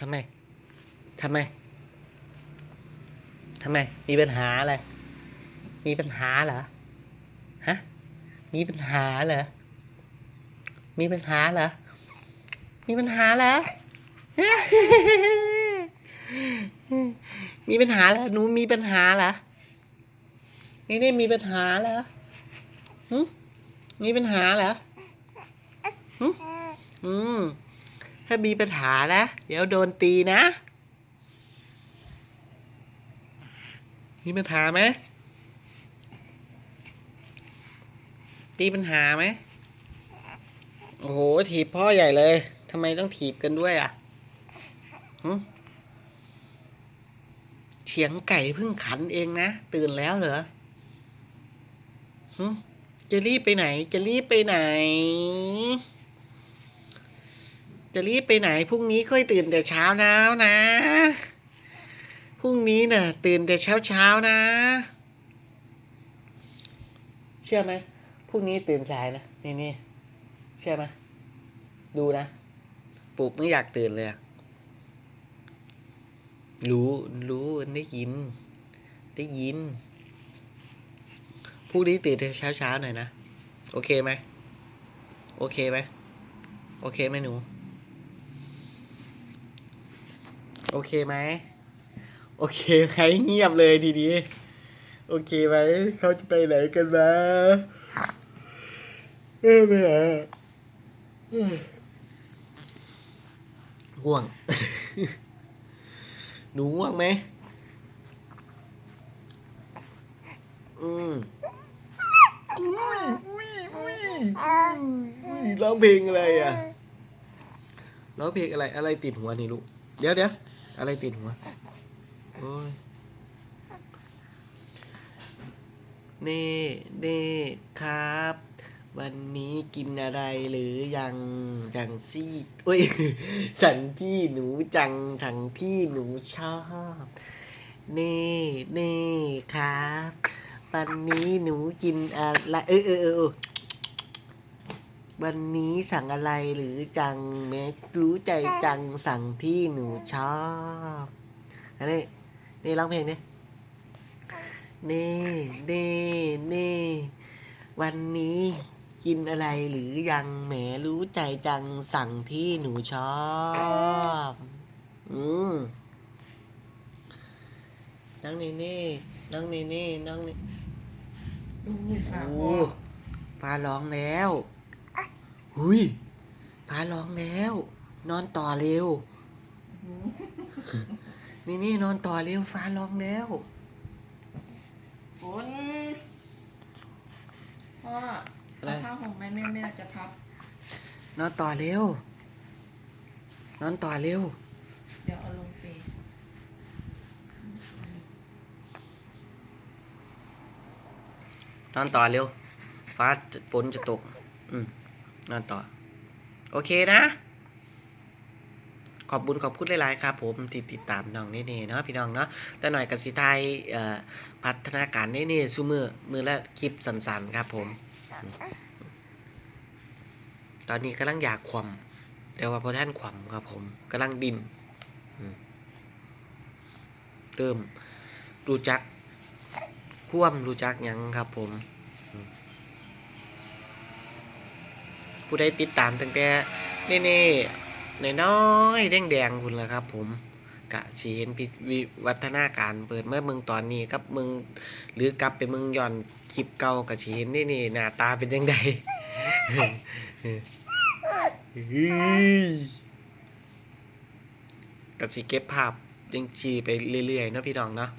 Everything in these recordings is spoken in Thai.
ทำไม ทำไม ทำไม มีปัญหาอะไร มีปัญหาเหรอ ฮะ มีปัญหาเหรอ มีปัญหาเหรอ มีปัญหาเหรอ มีปัญหาเหรอ หนูมีปัญหาเหรอ นี่ได้มีปัญหาเหรอมีปัญหาเหรออืม ถ้ามีปัญหานะ เดี๋ยวโดนตีนะ มีปัญหาไหม ตีปัญหาไหม โอ้โห ถีบพ่อใหญ่เลยทำไมต้องถีบกันด้วยอะเฉียงไก่เพิ่งขันเองนะ ตื่นแล้วเหรอจะรีบไปไหน จะรีบไปไหน จะรีบไปไหนพรุ่งนี้ค่อยตื่นแต่เช้านะนะพรุ่งนี้น่ะ ตื่นแต่เช้าเช้านะ เชื่อไหมพรุ่งนี้ตื่นสายนะนี่นี่เชื่อไหมดูนะปลุกไม่อยากตื่นเลยรู้รู้ได้ยิน ได้ยินพรุ่งนี้ตื่นแต่เช้าเช้าหน่อยนะ โอเคไหมโอเคไหมโอเคไหมหนู โอเคไหม โอเคใครเงียบเลยทีนี้ โอเคไหม เขาจะไปไหนกันนะเออไม่อะง่วง หนูง่วงไหม อืมอุ้ยอุ้ยอุ้ยอุ้ยร้องเพลงอะไรอะร้องเพลงอะไรอะไรติดหัวนี่ลูก เดี๋ยวเดี๋ยว อะไรติดหัวโอ้ยเน่เน่ครับ วันนี้กินอะไรหรือยังจังซี่เอ้ยสันที่หนูจังทั้งที่หนูชอบเน่เน่ครับ วันนี้หนูกินอะไรเออเออเออ วันนี้สั่งอะไรหรือจังแม้รู้ใจจังสั่งที่หนูชอบอันนี้นี่ร้องเพลงนี่เน่เน่เน่วันนี้กินอะไรหรือยังแหมรู้ใจจังสั่งที่หนูชอบ อืมน้องเน่เน่น้องเน่เน่น้องเน่มีฝาโอ้บอฟ้าร้องแล้ว หุยฟ้าร้องแล้ว นอนต่อเร็ว นี่นี่นอนต่อเร็วฟ้าร้องแล้วฝนพ่ออะไรเอาผ้าห่มไหมแม่แม่จะพับ นอนต่อเร็ว นอนต่อเร็ว เดี๋ยวเอาลงเปรย์นอนต่อเร็ว ฟ้าจะฝนจะตก อืม นอนต่อ โอเคนะ ขอบบุญขอบคุณหลายๆครับผมที่ติดตามน้องเน่ๆเนาะพี่น้องเนาะแต่หน่อยกับสิไทยพัฒนาการเน่ๆซูมือมือละคลิปสั้นๆครับผม ตอนนี้กำลังอยากขวมแต่ว่าพอท่านขวมครับผมกำลังดินเริ่มรู้จักพ่วมรู้จักยังครับผม ผู้ใดติดตามตั้งแต่เน่ๆในน้อยๆแดงๆคุณละครับ ผมกะสีเห็นพิวิวัฒนาการเปิดเมื่อเมืองตอนนี้ครับเมืองหรือกลับไปเมืองย้อนคลิปเก่ากะสีเห็นนี่นี่หน้าตาเป็นยังไงเฮ้ยกสิเก็บภาพยังชีไปเรื่อยๆเนาะพี่น้องเนาะ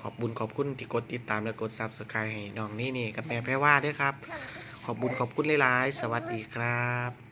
ขอบบุญขอบคุณที่กดติดตามและกดซับสไครต์ให้น้องนี่นี่กับแม่แพรว่าด้วยครับ ขอบบุญขอบคุณหลายๆ สวัสดีครับ